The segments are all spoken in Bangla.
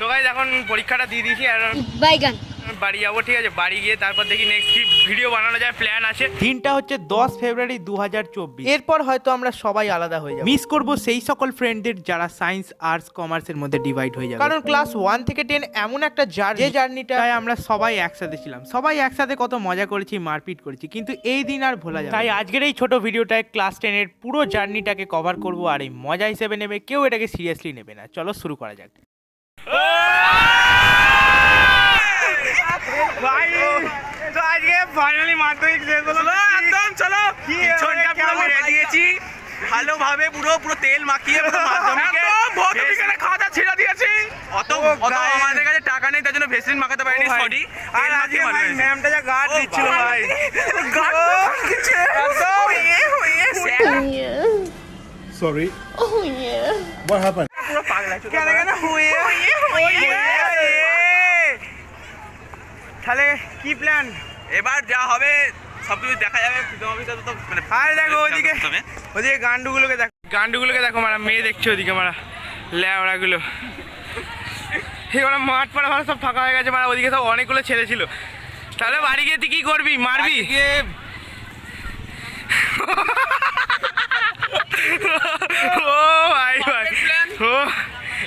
তো গাইজ এখন পরীক্ষাটা দিয়ে দিয়েছি আর বাইগান বাড়ি যাব ঠিক আছে। বাড়ি গিয়ে তারপর দেখি নেক্সট কি ভিডিও বানানো যায় প্ল্যান আছে। দিনটা হচ্ছে দশ ফেব্রুয়ারি দুহাজার চব্বিশ। এরপর হয়তো আমরা সবাই আলাদা হয়ে যাব। মিস করব সেই সকল ফ্রেন্ডদের যারা সায়েন্স আর্টস কমার্সের মধ্যে ডিভাইড হয়ে যাবে। কারণ ক্লাস ওয়ান থেকে টেন এমন একটা জার্নি যে জার্নিটায় আমরা সবাই একসাথে ছিলাম। সবাই একসাথে কত মজা করেছি মারপিট করেছি কিন্তু এই দিন আর ভোলা যায় তাই আজকের এই ছোট ভিডিওটায় ক্লাস টেনের পুরো জার্নিটাকে কভার করব আর এই মজা হিসেবে নেবে কেউ এটাকে সিরিয়াসলি নেবে না। চলো শুরু করা যাক। ভাই তো আজকে ফাইনালি মাধ্যমিক শেষ হলো। একদম চলো। পিছনটা পুরো মেরে দিয়েছি। ভালোভাবে পুরো পুরো তেল মাখিয়ে পুরো মাধ্যমিকে ভৌতবিজ্ঞানে খাতা ছেড়ে দিয়েছি। অত অত আমাদের কাছে টাকা নেই তার জন্য ভেসলিন মাখাতে পারিনি সরি আর আজকে ভাই ম্যামটা যা গার্ড দিচ্ছিল ভাই। What happened? কেন কেন হুয়ে হুয়ে তাহলে কি প্ল্যান এবার যা হবে সবকিছু দেখা যাবে। তো মানে আর দেখো ওদিকে গান্ডুগুলোকে দেখো গান্ডুগুলোকে দেখো মারা মেয়ে দেখছ ওদিকে মারা ল্যাওড়াগুলো। এবার মাঠ পাড়া ভাড়া সব ফাঁকা হয়ে গেছে মারা ওদিকে সব অনেকগুলো ছেলে ছিল। তাহলে বাড়ি গিয়ে তুই কি করবি? মারবি? ও ভাই ভাই। ও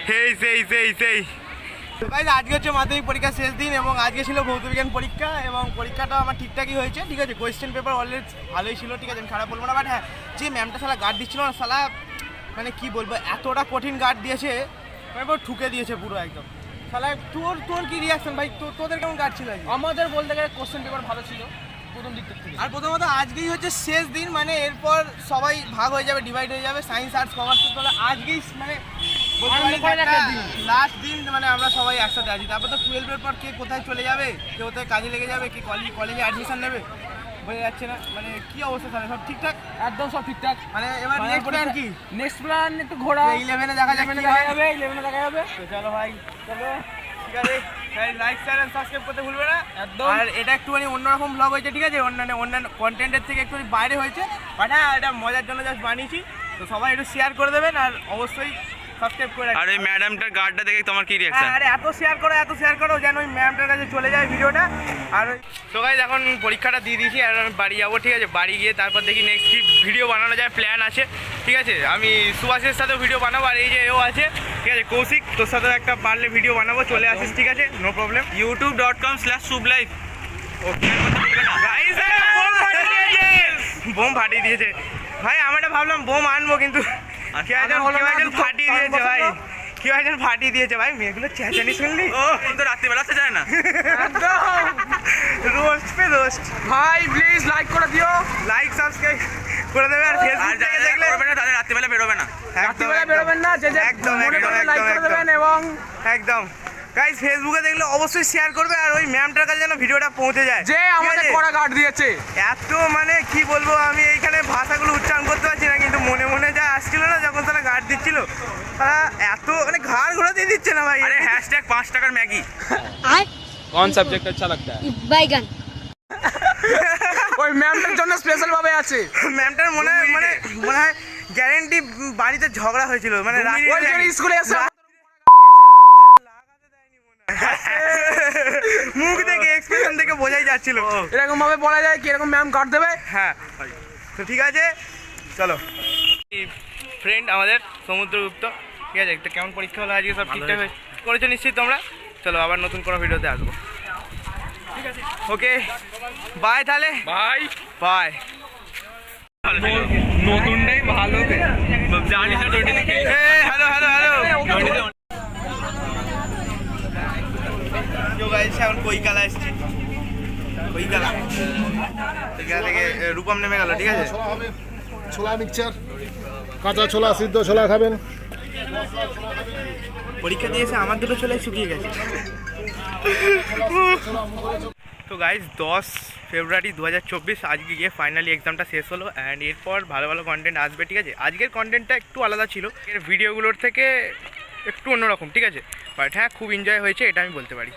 সেই সেই সেই সেই আজকে হচ্ছে মাধ্যমিক পরীক্ষা শেষ দিন এবং আজকে ছিল ভৌতবিজ্ঞান পরীক্ষা এবং পরীক্ষাটা আমার ঠিকঠাকই হয়েছে। ঠিক আছে কোয়েশ্চেন পেপার অলরেডি ভালোই ছিল ঠিক আছে আমি খারাপ বলব না বাট হ্যাঁ যে ম্যামটা সালা গার্ড দিচ্ছিল না সালা মানে কি বলব এতটা কঠিন গার্ড দিয়েছে মানে পুরো ঠুকে দিয়েছে পুরো একদম। সালা তোর তোর কি রিয়াকশন ভাই? তো- তোদের কেমন গার্ড ছিল? আমাদের বলতে গেলে কোশ্চেন পেপার ভালো ছিল। প্রথম দিক থেকে। আর প্রথমত আজকেই হচ্ছে শেষ দিন মানে এরপর সবাই ভাগ হয়ে যাবে ডিভাইড হয়ে যাবে সায়েন্স আর্টস কমার্স তাহলে আজকেই মানে। লাস্ট দিন। মানে আমরা সবাই একসাথে আছি। তারপর তো টুয়েলভের পর কে কোথায় চলে যাবে কে কোথায় কাজে লেগে যাবে কে কলেজে অ্যাডমিশন নেবে? বোঝা যাচ্ছে না মানে কি অবস্থা তাহলে? সব ঠিকঠাক? একদম সব ঠিকঠাক। মানে এবার নেক্সট প্ল্যান কি? নেক্সট প্ল্যান একটু ঘোরা। দেখা যাবে ইলেভেনে কি দেখা হয়। যাবে ইলেভেনে দেখা যাবে। তো চলো ভাই চলো। ঠিক আছে লাইক চ্যানেল সাবস্ক্রাইব করতে ভুলবে না। একদম। আর এটা একটুখানি অন্যরকম ব্লগ হয়েছে ঠিক আছে? অন্যান্য অন্যান্য কন্টেন্টের থেকে একটু বাইরে হয়েছে। বাট হ্যাঁ এটা মজার জন্য জাস্ট বানিয়েছি। তো সবাই একটু শেয়ার করে দেবেন আর অবশ্যই সাবস্ক্রাইব করে আর ওই ম্যাডামটার গার্ডটা দেখে তোমার কি রিয়াকশন হ্যাঁ, আরে এত শেয়ার করো এত শেয়ার করো যেন ওই ম্যামটার কাছে চলে যায় ভিডিওটা আর তো গাইজ এখন পরীক্ষাটা দিয়ে দিয়েছি আর আমি বাড়ি যাব ঠিক আছে? বাড়ি গিয়ে তারপর দেখি নেক্সট কি ভিডিও বানানো যায় প্ল্যান আছে ঠিক আছে? আমি সুভাষের সাথেও ভিডিও বানাবো আর এই যে এও আছে ঠিক আছে? কৌশিক তোর সাথে একটা পারলে ভিডিও বানাবো চলে আসিস ঠিক আছে? No problem YouTube dot com slash sub life bomb ফাটিয়ে দিয়েছে। ভাই আমরা ভাবলাম বোম আনব কিন্তু কেউ একজন কেউ একজন ফাটিয়ে দিয়েছে ভাই। কেউ একজন ফাটিয়ে দিয়েছে ভাই মেয়েগুলো চেঁচানি শুনলি? ও তো রাত্রিবেলা আসতে যায় না। রোস্ট পে রোস্ট। ভাই প্লিজ লাইক করে দিও। লাইক সাবস্ক্রাইব করে দেবে আর ফেসবুক থেকে দেখলে করবে না তাদের রাত্রিবেলা বেরোবে না। রাত্রিবেলা। বেরোবেন না যে যে একদম, একদম, লাইক করে দেবেন এবং একদম। গাইস ফেসবুকে দেখলে অবশ্যই শেয়ার করবে আর ওই ম্যামটার কাছে যেন ভিডিওটা পৌঁছে যায়। যে আমাদের? কড়া গার্ড দিয়েছে। এত মানে কি বলব আমি এইখানে ভাষাগুলো উচ্চারণ করতে পারছি না মনে মনে যা আসছিল না যখন তারা গার্ড দিচ্ছিল তারা এত মানে ঘাড় ঘোরা দিয়ে দিচ্ছে না ভাই। আরে হ্যাশট্যাগ পাঁচ টাকার ম্যাগি। আর কোন সাবজেক্ট আচ্ছা লাগতা বাইগান। ওই ম্যামটার জন্য স্পেশাল ভাবে আছে। ম্যামটার মনে হয় মানে মনে হয় গ্যারেন্টি বাড়িতে ঝগড়া হয়েছিল মানে ওই স্কুলে এসে মুখ দেখে এক্সপ্রেশন দেখে বোঝাই যাচ্ছিল। এরকম ভাবে বলা যায় কি এরকম ম্যাম গার্ড দেবে? হ্যাঁ। তো ঠিক আছে চলো। ফ্রেন্ড আমাদের সমুদ্রগুপ্ত। ঠিক আছে একটা কেমন পরীক্ষা হলো আজকে সব ঠিকঠাক হয়ে করেছ নিশ্চিত তোমরা? চলো আবার নতুন কোনো ভিডিওতে আসব। ঠিক আছে ওকে বাই তাহলে। বাই বাই নতুনটাই ভালো জানি হ্যালো হ্যালো হ্যালো এখন রূপম নেমে গেল ঠিক আছে? ছোলা মিক্সচার কাঁচা ছোলা, সিদ্ধ ছোলা খাবেন। পরীক্ষা দিয়েছে, আমার দুটো চলে শুকিয়ে গেছে। তো গাইজ দশ ফেব্রুয়ারি দু হাজার চব্বিশ, আজকে গিয়ে ফাইনালি এক্সামটা শেষ হলো অ্যান্ড এরপর ভালো ভালো কন্টেন্ট আসবে, ঠিক আছে? আজকের কন্টেন্টটা একটু আলাদা ছিল। এর ভিডিওগুলোর থেকে একটু অন্যরকম, ঠিক আছে? বাট হ্যাঁ খুব এনজয় হয়েছে, এটা আমি বলতে পারি।